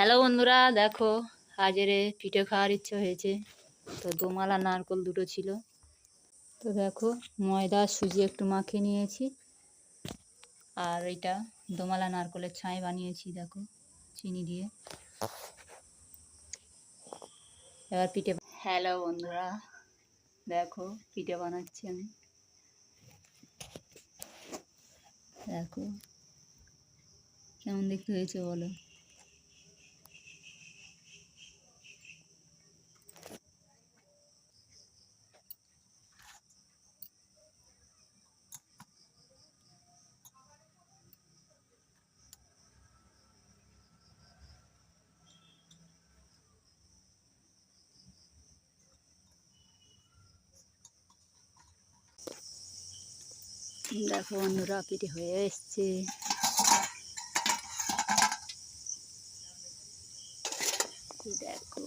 Hello বন্ধুরা, দেখো হাজারে পিঠে খাওয়ার ইচ্ছে হয়েছে। তো দোমালা নারকল দুটো ছিল। তো দেখো ময়দা, সুজি একটু মাখিয়ে নিয়েছি। আর এটা দোমালা নারকলের ছাই বানিয়েছি, দেখো চিনি দিয়ে। এবার পিঠে হ্যালো বন্ধুরা, দেখো পিঠে বানাচ্ছি আমি। দেখো কেমন দেখতে হয়েছে বলো? দেখো অন্যরা পিঠে হয়ে এসছে। দেখো।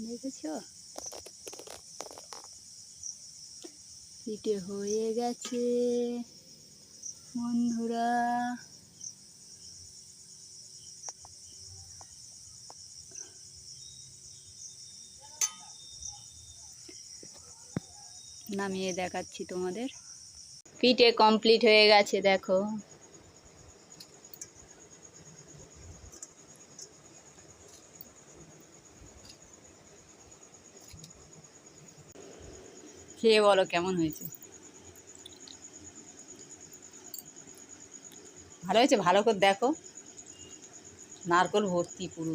দেখেছ? পিঠে হয়ে গেছে। বন্ধুরা নামিয়ে দেখাচ্ছি তোমাদের। পিঠে কমপ্লিট হয়ে গেছে, দেখো। খেয়ে বলো কেমন হয়েছে? ভালো হয়েছে? ভালো করে দেখো। নারকল ভর্তি পুরো।